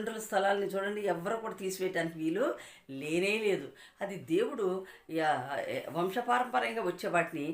తల్లిదండ్రుల స్థలాలని చూడండి ఎవరు కూడా తీసివేయటానికి వీలు లేనే లేదు. అది దేవుడు వంశపారంపరంగా వంశపారంపర్యంగా వచ్చే వాటిని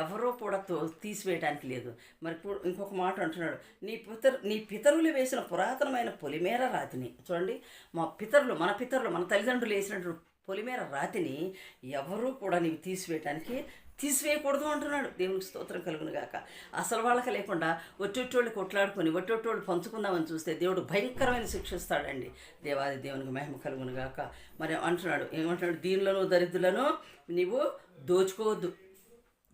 ఎవరో కూడా తో తీసివేయడానికి లేదు. మరి ఇంకొక మాట అంటున్నాడు నీ పితరు నీ పితరులు వేసిన పురాతనమైన పొలిమేర రాతిని చూడండి మా పితరులు మన పితరులు మన తల్లిదండ్రులు వేసినటువంటి పొలిమేర రాతిని ఎవరూ కూడా నీవు తీసివేయటానికి తీసివేయకూడదు అంటున్నాడు. దేవునికి స్తోత్రం కలుగును గాక. అసలు వాళ్ళకి లేకుండా ఒట్టొట్టోళ్ళు కొట్లాడుకొని ఒట్టొట్టోళ్ళు పంచుకుందామని చూస్తే దేవుడు భయంకరమైన శిక్షిస్తాడండి. దేవాది దేవునికి మహిమ కలుగును గాక. మరి అంటున్నాడు ఏమంటున్నాడు? దీనిలోనూ దరిద్రులను నీవు దోచుకోవద్దు.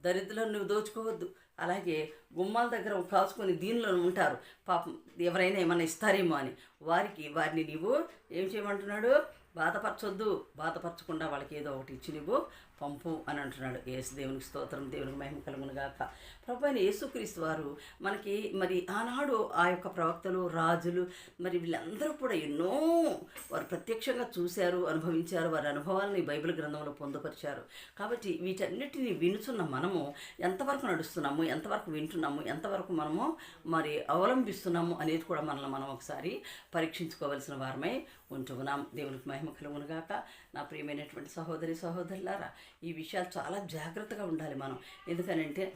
దరిద్రులను నువ్వు దోచుకోవద్దు. అలాగే గుమ్మాల దగ్గర కాల్చుకొని దీనిలో ఉంటారు. పాపం ఎవరైనా ఏమైనా ఇస్తారేమో అని. వారికి వారిని నీవు ఏం చేయమంటున్నాడు? బాధపరచొద్దు బాధపరచకుండా వాళ్ళకి ఏదో ఒకటి ఇచ్చి నువ్వు పంపు అని అంటున్నాడు. యేసు దేవునికి స్తోత్రం దేవునికి మహిమ కలుగును గాక. ప్రభు అయిన యేసుక్రీస్తు వారు మనకి మరి ఆనాడు ఆ యొక్క ప్రవక్తలు రాజులు మరి వీళ్ళందరూ కూడా ఎన్నో వారు ప్రత్యక్షంగా చూశారు అనుభవించారు వారి అనుభవాలని బైబిల్ గ్రంథంలో పొందుపరిచారు. కాబట్టి వీటన్నిటిని వినుచున్న మనము ఎంతవరకు నడుస్తున్నాము ఎంతవరకు వింటున్నాము ఎంతవరకు మనము మరి అవలంబిస్తున్నాము అనేది కూడా మనల్ని మనం ఒకసారి పరీక్షించుకోవలసిన వారమై ఉంటున్నాం. దేవునికి మహిమ కలుగును గాక. నా ప్రియమైనటువంటి సహోదరి సహోదరులారా ఈ విషయాలు చాలా జాగ్రత్తగా ఉండాలి మనం. ఎందుకనంటే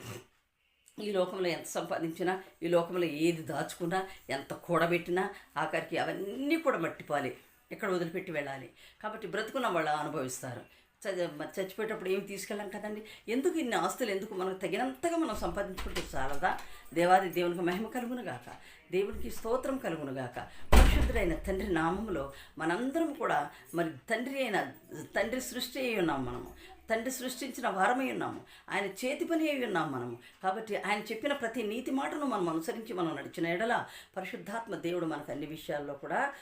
ఈ లోకంలో ఎంత సంపాదించినా ఈ లోకంలో ఏది దాచుకున్నా ఎంత కూడబెట్టినా ఆఖరికి అవన్నీ కూడా మట్టిపోవాలి. ఇక్కడ వదిలిపెట్టి వెళ్ళాలి. కాబట్టి బ్రతుకున్న వాళ్ళు అనుభవిస్తారు. చ- చచ్చిపోయేటప్పుడు ఏమి తీసుకెళ్ళాం కదండి? ఎందుకు ఇన్ని ఆస్తులు ఎందుకు మనకు తగినంతగా మనం సంపాదించుకుంటే చాలదా? దేవాది దేవునికి మహిమ కలుగునుగాక దేవునికి స్తోత్రం కలుగునుగాక పరిశుద్ధుడైన తండ్రి నామంలో మనందరం కూడా మరి తండ్రి అయిన తండ్రి సృష్టి అయి ఉన్నాం మనము. తండ్రి సృష్టించిన వారమై ఉన్నాము. ఆయన చేతి పని అయి ఉన్నాం మనము. కాబట్టి ఆయన చెప్పిన ప్రతి నీతి మాటను మనం అనుసరించి మనం నడిచిన ఎడల పరిశుద్ధాత్మ దేవుడు మనకు అన్ని విషయాల్లో కూడా